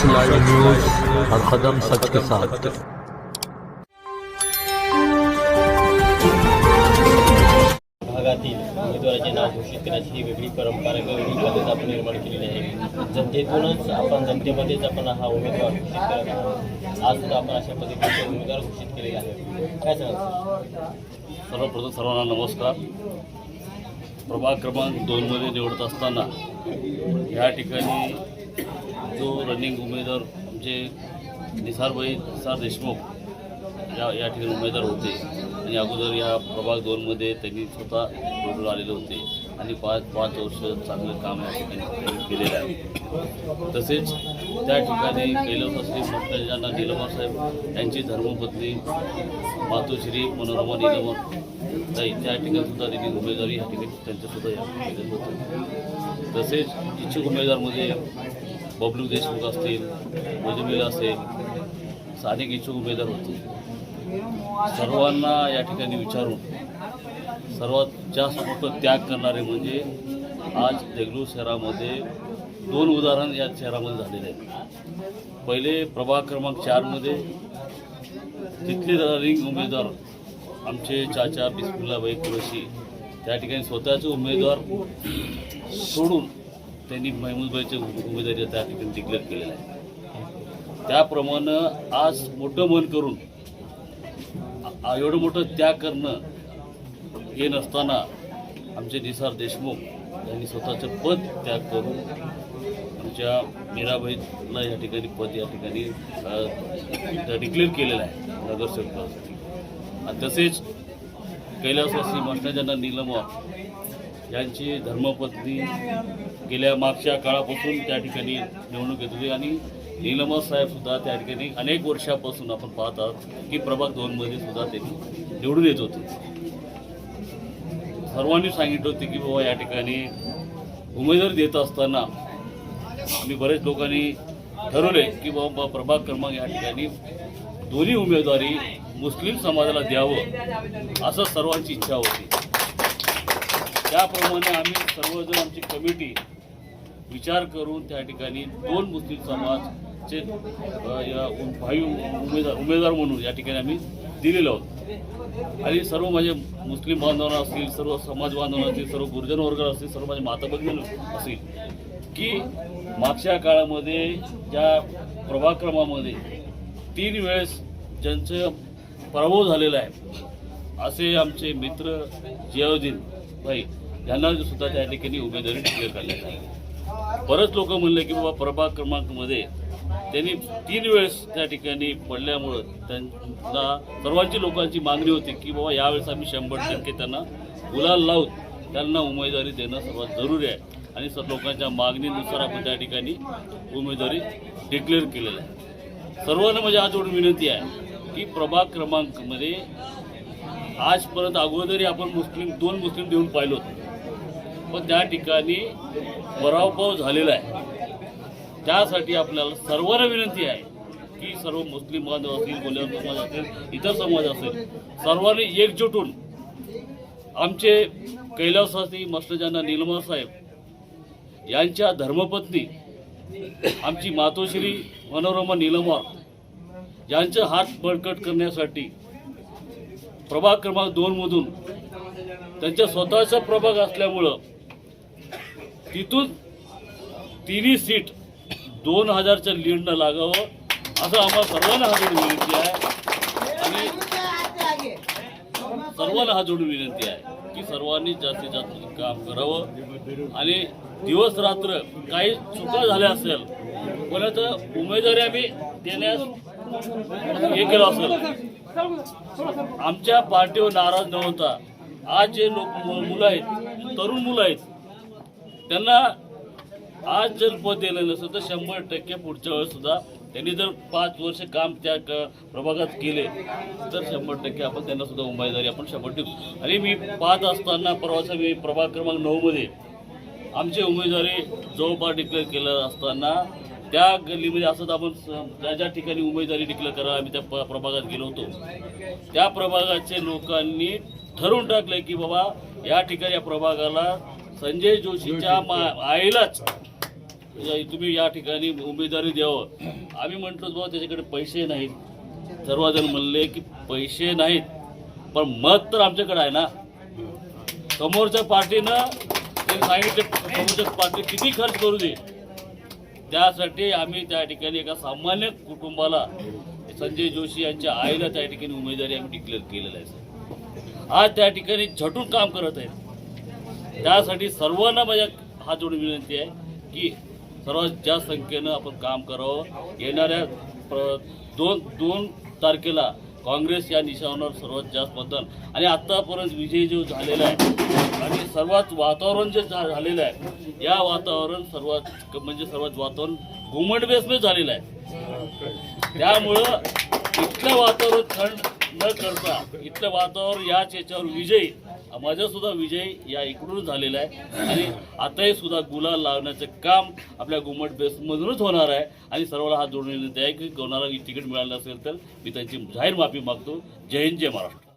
सच live news हर कदम सच के साथ। भागातील उमेदवाराचे नाव घोषित करण्याची ही वेगळी परंपरा किंवा वेगळी पद्धत आपण निर्माण केलेली आहे. जनतेतूनच आपण जनतेमध्येच आपण हा उमेदवार घोषित करत आहोत. आज सुद्धा आपण अशा पद्धतीचे उमेदवार घोषित केलेले आहेत. काय सांगाल? सर्वप्रथम सर्वांना नमस्कार. प्रभाग क्रमांक दोनमध्ये निवडत असताना या ठिकाणी जो रनिंग उमेदवार आमचे निसारभाई निसार देशमुख या या ठिकाणी उमेदवार होते. आणि अगोदर या प्रभाग दोनमध्ये त्यांनी स्वतः निवडून आलेले होते. आणि पाच पाच वर्ष चांगलं काम या ठिकाणी त्यांनी केलेलं आहे. तसेच त्या ठिकाणी कैलासवासी मंत्र्यांना निलमर साहेब यांची धर्मपत्नी मातोश्री मनोरमा निलमर ताई त्या ठिकाणी सुद्धा त्यांनी उमेदवारी या ठिकाणी त्यांच्यासुद्धा या ठिकाणी तसेच इच्छुक उमेदवारमध्ये म्हणजे बबलू देशमुख असतील मजुमीला असेल स्थानिक इच्छुक उमेदवार होते. सर्वांना या ठिकाणी विचारून सर्वात जास्त मोठं त्याग करणारे म्हणजे आज देगलूर शहरामध्ये दोन उदाहरण या शहरामध्ये झालेले आहेत. पहिले प्रभाग क्रमांक चारमध्ये तिथले रनिंग उमेदवार आमचे चाचा बिस्मिल्लाबाई कुरशी त्या ठिकाणी स्वतःचे उमेदवार सोडून त्यांनी महमूदभाईचे उमेदवारी त्या ठिकाणी डिक्लेअर केलेलं आहे. त्याप्रमाणे आज मोठं मन करून एवढं मोठं त्याग करणं हे नसताना आमचे निसार देशमुख यांनी स्वतःचं पद त्याग करून आमच्या मीराबाईला या ठिकाणी पद या ठिकाणी डिक्लेअर केलेलं आहे नगरसेवकासाठी आणि तसेच कैलासवासी ज्यांना निलमवार यांची धर्मपत्नी गेल्या मागच्या काळापासून त्या ठिकाणी निवडणूक येत होती आणि नीलमर साहेबसुद्धा त्या ठिकाणी अनेक वर्षापासून आपण पाहत आहोत की प्रभाग दोनमध्ये सुद्धा त्यांनी निवडून येत होते. सर्वांनी सांगितलं होते की बाबा या ठिकाणी उमेदवारी देत असताना आम्ही बरेच लोकांनी ठरवले की बाबा प्रभाग क्रमांक या ठिकाणी दोन्ही उमेदवारी मुस्लिम समाजाला द्यावं असं सर्वांची इच्छा होती. त्याप्रमाणे आम्ही सर्वजण आमची कमिटी विचार करून त्या ठिकाणी दोन मुस्लिम समाजचे या भाई उमेदवार उमेदवार म्हणून या ठिकाणी आम्ही दिलेलो आहोत. आणि सर्व माझे मुस्लिम बांधवांना असतील सर्व समाज बांधवांना असतील सर्व गुरुजन वर्ग असतील सर्व माझे माता भगिनी असतील की मागच्या काळामध्ये ज्या प्रभाक्रमामध्ये तीन वेळेस ज्यांचं पराभव झालेला आहे असे आमचे मित्र जियाउद्दीन भाई यांना सुद्धा त्या ठिकाणी उमेदवारी डिक्लेअर करण्यात आली. बरेच लोक म्हणले की बाबा प्रभाग क्रमांकमध्ये त्यांनी तीन वेळेस त्या ठिकाणी पडल्यामुळं त्यांना सर्वांची लोकांची मागणी होती की बाबा यावेळेस आम्ही शंभर टक्के त्यांना गुलाल लावून त्यांना उमेदवारी देणं सर्वात जरुरी आहे. आणि सर लोकांच्या मागणीनुसार आपण त्या ठिकाणी उमेदवारी डिक्लेअर केलेलं आहे. सर्वांना माझी आज एवढी विनंती आहे की प्रभाग क्रमांकमध्ये आजपर्यंत अगोदरही आपण मुस्लिम दोन मुस्लिम देऊन पाहिलो होतो. पण त्या ठिकाणी पराभव झालेला आहे. त्यासाठी आपल्याला सर्वांना विनंती आहे की सर्व मुस्लिम बांधव असतील मुलं समाज असेल इतर समाज असेल सर्वांनी एकजुटून आमचे कैलासवासी मस्टजाना निलमा साहेब यांच्या धर्मपत्नी आमची मातोश्री मनोरमा निलमार यांचं हात बळकट करण्यासाठी प्रभाग क्रमांक दोनमधून त्यांच्या स्वतःचा प्रभाग असल्यामुळं तिथून तिन्ही सीट दोन हजारच्या लीडनं लागावं असं आम्हाला सर्वांना हा जोडून विनंती आहे. आणि सर्वांना हा जोडून विनंती आहे की सर्वांनी जास्तीत जास्त काम करावं. आणि दिवस रात्र काही चुका झाल्या असेल कोणाचं उमेदवारी आम्ही देण्यास हे केलं असेल. आमच्या पार्टीवर नाराज न होता आज जे लोक मु- मुलं आहेत तरुण मुलं आहेत त्यांना आज जर पद दिलं नसेल तर शंभर टक्के पुढच्या वेळेस सुद्धा त्यांनी जर पाच वर्ष काम त्या क- प्रभागात केले तर शंभर टक्के आपण त्यांना सुद्धा उमेदवारी आपण शंभर टक्के आणि मी पाहत असताना परवाचा मी प्रभाग क्रमांक नऊमध्ये आमची उमेदवारी जवळपास डिक्लेअर केलं असताना त्या गल्लीमध्ये असंच आपण स- ज्या ज्या ठिकाणी उमेदवारी डिक्लेअर करा आम्ही त्या प- प्रभागात गेलो होतो त्या प्रभागाचे लोकांनी ठरवून टाकलं की बाबा या ठिकाणी या प्रभागाला संजय जोशीच्या मा आईलाच तुम्ही या ठिकाणी उमेदवारी द्यावं. आम्ही म्हटलो बाबा त्याच्याकडे पैसे नाहीत. सर्वजण म्हणले की पैसे नाहीत. पण मत तर आमच्याकडे आहे ना. समोरच्या पार्टीनं ते सांगितले समोरच्या पार्टी किती खर्च करू दे. त्यासाठी आम्ही त्या ठिकाणी एका सामान्य कुटुंबाला संजय जोशी यांच्या आईला त्या ठिकाणी उमेदवारी आम्ही डिक्लेअर केलेलं आहे सर. आज त्या ठिकाणी झटून काम करत आहेत. त्यासाठी सर्वांना माझ्या हात जोडून विनंती आहे की सर्वात जास्त संख्येनं आपण काम करावं. येणाऱ्या प्र दोन दोन तारखेला काँग्रेस या निशाणावर सर्वात जास्त मतदान. आणि आत्तापर्यंत विजय जो झालेला आहे आणि सर्वात वातावरण जे झा- झालेलं आहे या वातावरण सर्वात म्हणजे सर्वात वातावरण घुमट बेसमें झालेलं आहे. त्यामुळं इथलं वातावरण थंड न करता इथलं वातावरण याच याच्यावर विजय माझा सुद्धा विजय या इकडून झालेला आहे. आणि आताही सुद्धा गुलाल लावण्याचं काम आपल्या घुमट बेसमधूनच होणार आहे. आणि सर्वांना हात जोडून विनंती आहे की कोणाला तिकीट मिळालं असेल तर मी त्यांची जाहीर माफी मागतो. जय हिंद जय महाराष्ट्र.